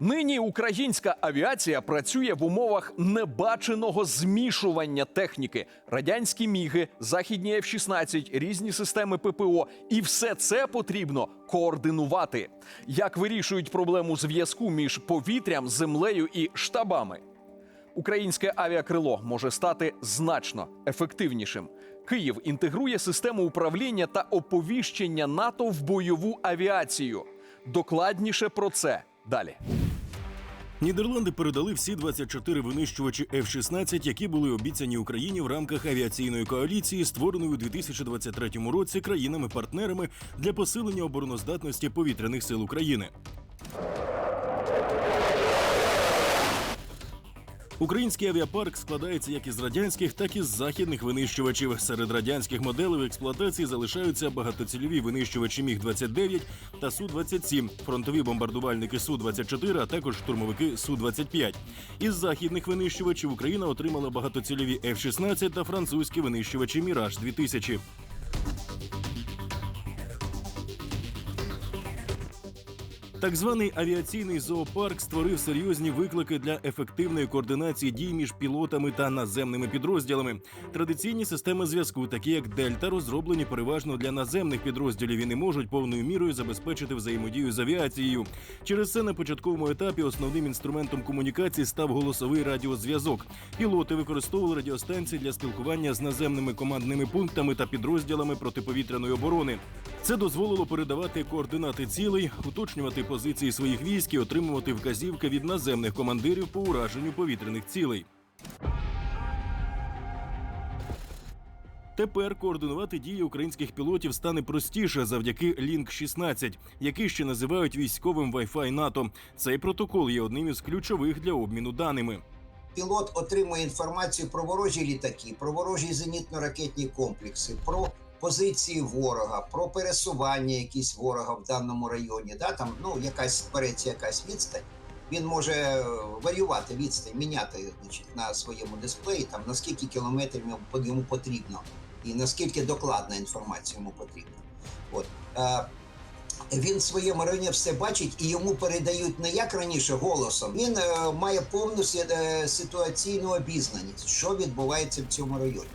Нині українська авіація працює в умовах небаченого змішування техніки. Радянські міги, західні F-16, різні системи ППО. І все це потрібно координувати. Як вирішують проблему зв'язку між повітрям, землею і штабами? Українське авіакрило може стати значно ефективнішим. Київ інтегрує систему управління та оповіщення НАТО в бойову авіацію. Докладніше про це далі. Нідерланди передали всі 24 винищувачі F-16, які були обіцяні Україні в рамках авіаційної коаліції, створеної у 2023 році країнами-партнерами для посилення обороноздатності повітряних сил України. Український авіапарк складається як із радянських, так і з західних винищувачів. Серед радянських моделей в експлуатації залишаються багатоцільові винищувачі Міг 29 та Су 27 фронтові бомбардувальники Су 24 а також штурмовики Су 25 Із західних винищувачів Україна отримала багатоцільові F-16 та французькі винищувачі Міраж 2000 Так званий авіаційний зоопарк створив серйозні виклики для ефективної координації дій між пілотами та наземними підрозділами. Традиційні системи зв'язку, такі як Дельта, розроблені переважно для наземних підрозділів і не можуть повною мірою забезпечити взаємодію з авіацією. Через це на початковому етапі основним інструментом комунікації став голосовий радіозв'язок. Пілоти використовували радіостанції для спілкування з наземними командними пунктами та підрозділами протиповітряної оборони. Це дозволило передавати координати цілей, уточнювати позиції своїх військ і отримувати вказівки від наземних командирів по ураженню повітряних цілей. Тепер координувати дії українських пілотів стане простіше завдяки Link 16 який ще називають військовим Wi-Fi НАТО. Цей протокол є одним із ключових для обміну даними. Пілот отримує інформацію про ворожі літаки, про ворожі зенітно-ракетні комплекси, про позиції ворога, про пересування якісь ворога в даному районі. Да? Там ну якась береться якась відстань. Він може е, варіювати відстань, міняти значить, на своєму дисплеї, там наскільки кілометрів йому- йому потрібно, і наскільки докладна інформація йому потрібна. От. Е, він в своєму районі все бачить і йому передають не як раніше голосом. Він е, має повну е, ситуаційну обізнаність, що відбувається в цьому районі.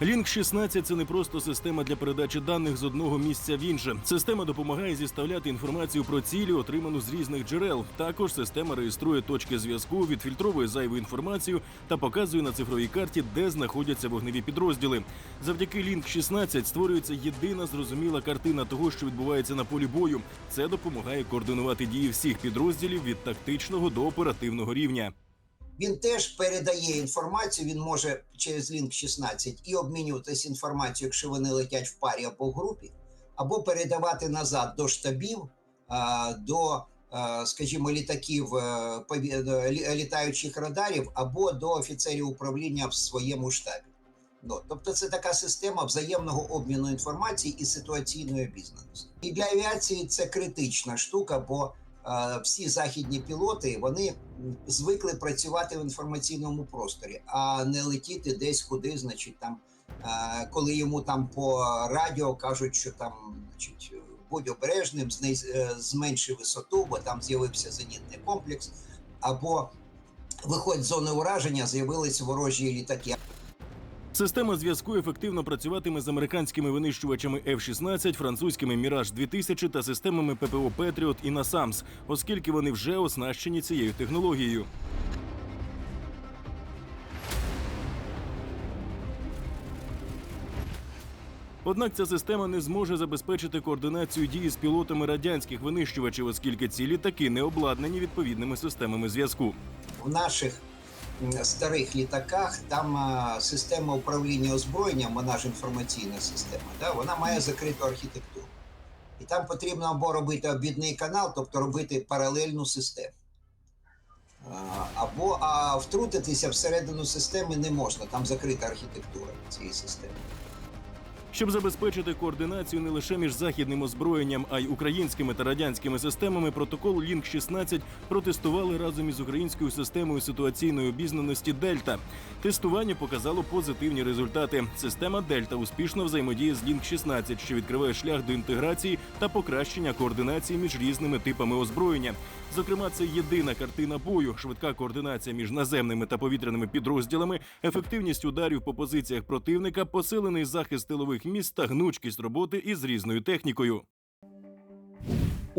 Link 16 – це не просто система для передачі даних з одного місця в інше. Система допомагає зіставляти інформацію про цілі, отриману з різних джерел. Також система реєструє точки зв'язку, відфільтровує зайву інформацію та показує на цифровій карті, де знаходяться вогневі підрозділи. Завдяки Link 16 створюється єдина зрозуміла картина того, що відбувається на полі бою. Це допомагає координувати дії всіх підрозділів від тактичного до оперативного рівня. Він теж передає інформацію. Він може через Link 16 і обмінюватися інформацією, якщо вони летять в парі або в групі, або передавати назад до штабів, до, скажімо, літаків е, е, лі- літаючих радарів, або до офіцерів управління в своєму штабі. Ну, тобто це така система взаємного обміну інформації і ситуаційної обізнаності. І для авіації це критична штука, бо всі західні пілоти вони звикли працювати в інформаційному просторі, а не летіти десь куди, значить, там, е, коли йому там по радіо кажуть, що там, значить, будь обережним, е, зменши висоту, бо там з'явився зенітний комплекс, або виходь з зони ураження, з'явились ворожі літаки. Система зв'язку ефективно працюватиме з американськими винищувачами F-16, французькими Міраж 2000 та системами ППО Петріот і Насамс, оскільки вони вже оснащені цією технологією. Однак ця система не зможе забезпечити координацію дії з пілотами радянських винищувачів, оскільки ці літаки не обладнані відповідними системами зв'язку. в наших старих літаках там а, система управління озброєнням, вона ж інформаційна система, да, вона має закриту архітектуру. І там потрібно або робити обідний канал, тобто робити паралельну систему. Або а втрутитися всередину системи не можна, там закрита архітектура цієї системи. Щоб забезпечити координацію не лише між західним озброєнням, а й українськими та радянськими системами, протокол Лінк 16 протестували разом із українською системою ситуаційної обізнаності Дельта. Тестування показало позитивні результати. Система Дельта успішно взаємодіє з Лінк 16 що відкриває шлях до інтеграції та покращення координації між різними типами озброєння. Зокрема, це єдина картина бою, швидка координація між наземними та повітряними підрозділами, ефективність ударів по позиціях противника, посилений захист тилових міст та гнучкість роботи із різною технікою.